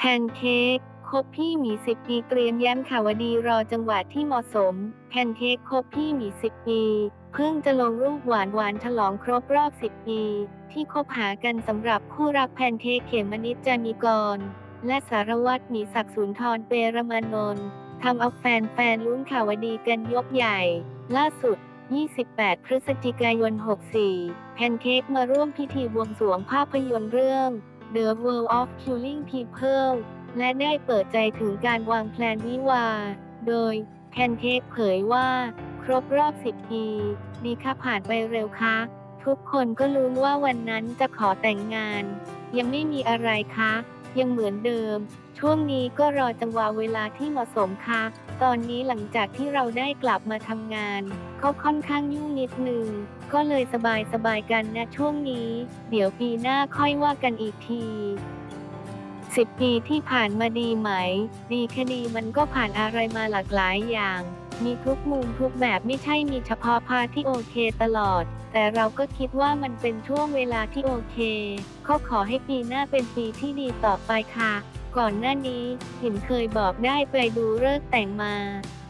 แพนเค้กคบพี่หมีสิบปีเตรียมแย้มข่าวดีรอจังหวะที่เหมาะสม แพนเค้กคบพี่หมีสิบปี เพิ่งจะลงรูปหวานหวานฉลองครบรอบสิบปี ที่คบหากันสำหรับคู่รักแพนเค้กเขมนิจจามีกร และสารวัตรหมีศักดิ์สุนทรเปรมานนท์ทำเอาแฟนๆลุ้นข่าวดีกันยกใหญ่ ล่าสุด 28 พฤศจิกายน 64 แพนเค้กมาร่วมพิธีบวงสรวงภาพยนตร์เรื่อง The World of Killing People และได้เปิดใจถึงการวางแผนวิวา โดยแพนเคปเผยว่า ครบรอบ 10 ปีดีค่ะผ่านไปเร็วคะ ทุกคนก็รู้ว่าวันนั้นจะขอแต่งงาน ยังไม่มีอะไรคะ ยังเหมือนเดิม ช่วงนี้ก็รอจังหวะเวลาที่เหมาะสมค่ะ ตอนนี้หลังจากที่เราได้กลับมาทำงานก็ค่อนข้างยุ่งนิดนึง ก็เลยสบายสบายกันนะช่วงนี้ เดี๋ยวปีหน้าค่อยว่ากันอีกทีสิบปีที่ผ่านมาดีไหม ดีคดีมันก็ผ่านอะไรมาหลากหลายอย่าง มีทุกมุมทุกแบบไม่ใช่มีเฉพาะพาที่โอเคตลอด แต่เราก็คิดว่ามันเป็นช่วงเวลาที่โอเคก็ขอให้ปีหน้าเป็นปีที่ดีต่อไปค่ะ ก่อนหน้านี้เห็นเคยบอกได้ไปดูเลิกแต่งมา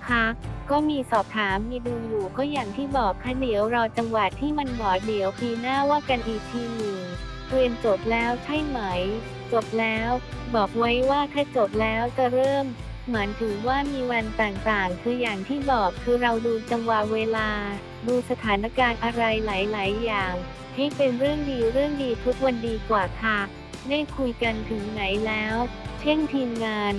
ค่ะก็มีสอบถามมีดูอยู่ก็อย่างที่บอกค่ะเดี๋ยวรอจังหวะที่มันเหมาะเดี๋ยวปีหน้าว่ากันอีกทีหนึ่งเรียนจบแล้วใช่ไหม จบแล้ว บอกไว้ว่าถ้าจบแล้วจะเริ่ม หมายถึงว่ามีวันต่างๆ คืออย่างที่บอกคือเราดูจังหวะเวลา ดูสถานการณ์อะไรหลายๆ อย่าง ให้เป็นเรื่องดีเรื่องดีทุกวันดีกว่าค่ะได้คุยกันถึงไหนแล้ว เช่นทีมงาน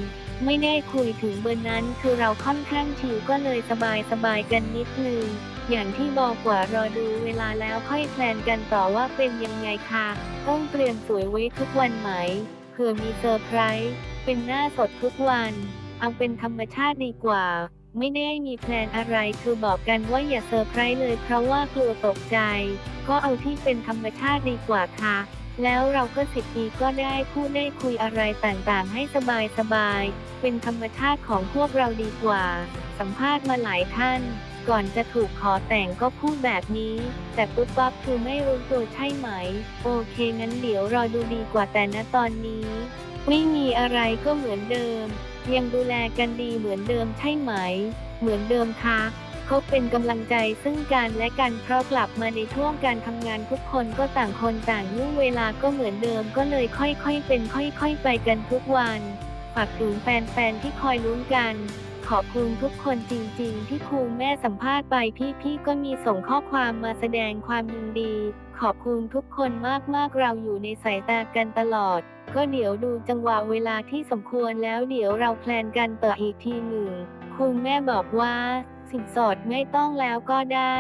ไม่ได้คุยถึงเบอร์นั้น คือเราค่อนข้างชิวก็เลยสบายสบายกันนิดนึง อย่างที่บอกกว่ารอดูเวลาแล้วค่อยแพลนกันต่อว่าเป็นยังไงค่ะ ต้องเตรียมสวยไว้ทุกวันไหมเผื่อมีเซอร์ไพรส์ เป็นหน้าสดทุกวัน เอาเป็นธรรมชาติดีกว่า ไม่ได้มีแพลนอะไรคือบอกกันว่าอย่าเซอร์ไพรส์เลยเพราะว่ากลัวตกใจ ก็เอาที่เป็นธรรมชาติดีกว่าค่ะ แล้วเราก็สิบปีก็ได้พูดได้คุยอะไรต่างๆ ให้สบายสบายๆ เป็นธรรมชาติของพวกเราดีกว่า สัมภาษณ์มาหลายท่านก่อนจะถูกขอแต่งก็พูดแบบนี้ แต่ปุ๊บปั๊บคือไม่รู้ตัวใช่ไหม โอเคงั้นเดี๋ยวรอดูดีกว่าแต่ณตอนนี้ ไม่มีอะไรก็เหมือนเดิม ยังดูแลกันดีเหมือนเดิมใช่ไหม เหมือนเดิมค่ะคบเป็นกำลังใจซึ่งกันและกันเพราะกลับมาในช่วงการทำงานทุกคนก็ต่างคนต่างยุ่งเวลาก็เหมือนเดิมก็เลยค่อยๆเป็นค่อย ๆ ไปกันทุกวัน ฝากถึงแฟนๆที่คอยลุ้นกัน ขอบคุณทุกคนจริง ๆ ที่ครูแม่สัมภาษณ์ไปพี่ๆก็มีส่งข้อความมาแสดงความยินดี ขอบคุณทุกคนมากๆเราอยู่ในสายตากันตลอด ก็เดี๋ยวดูจังหวะเวลาที่สมควรแล้วเดี๋ยวเราแพลนกันต่ออีกทีหนึ่งคุณแม่บอกว่า สินสอดไม่ต้องแล้วก็ได้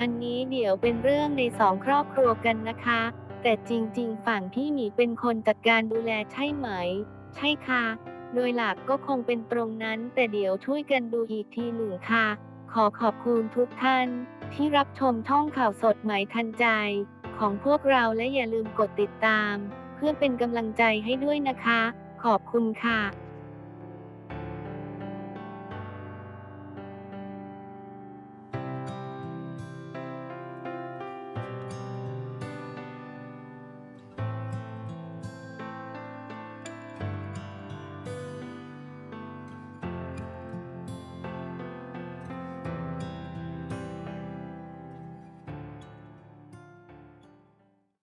อันนี้เดี๋ยวเป็นเรื่องในสองครอบครัวกันนะคะ แต่จริง ๆ ฝั่งพี่หมีเป็นคนจัดการดูแลใช่ไหม ใช่ค่ะ โดยหลักก็คงเป็นตรงนั้น แต่เดี๋ยวช่วยกันดูอีกทีหนึ่งค่ะ ขอขอบคุณทุกท่าน ที่รับชมช่องข่าวสดใหม่ทันใจ ของพวกเราและอย่าลืมกดติดตาม เพื่อเป็นกำลังใจให้ด้วยนะคะ ขอบคุณค่ะ